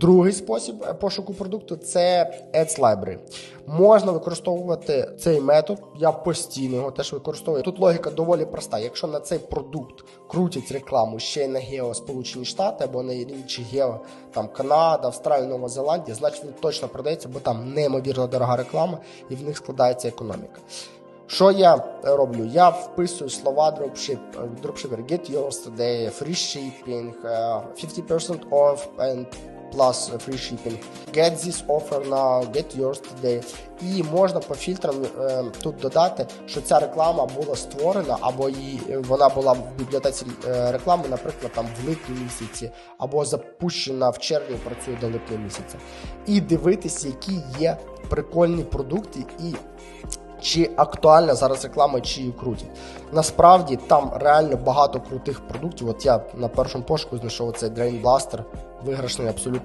Другий спосіб е, пошуку продукту це Ads Library. Можна використовувати цей метод. Я постійно його теж використовую. Тут логіка доволі проста. Якщо на цей продукт крутять рекламу ще й на Гео Сполучені Штати або на інші Гео, там Канада, Австралія, Нова Зеландія, значить він точно продається, бо там неймовірно дорога реклама і в них складається економіка. Що я е, роблю? Я вписую слова е, dropshipper, get yours today, free shipping, е, 50% off and plus free shipping. Get this offer now, get yours today. І можна по фільтрам е, тут додати, що ця реклама була створена, або її, вона була в бібліотеці е, реклами, наприклад, там в липні місяці, або запущена в червні, працює до липня місяця. І дивитись, які є прикольні продукти і чи актуальна зараз реклама, чи її крутять. Насправді там реально багато крутих продуктів. От я на першому пошуку знайшов цей Drain Blaster, виграшний абсолютно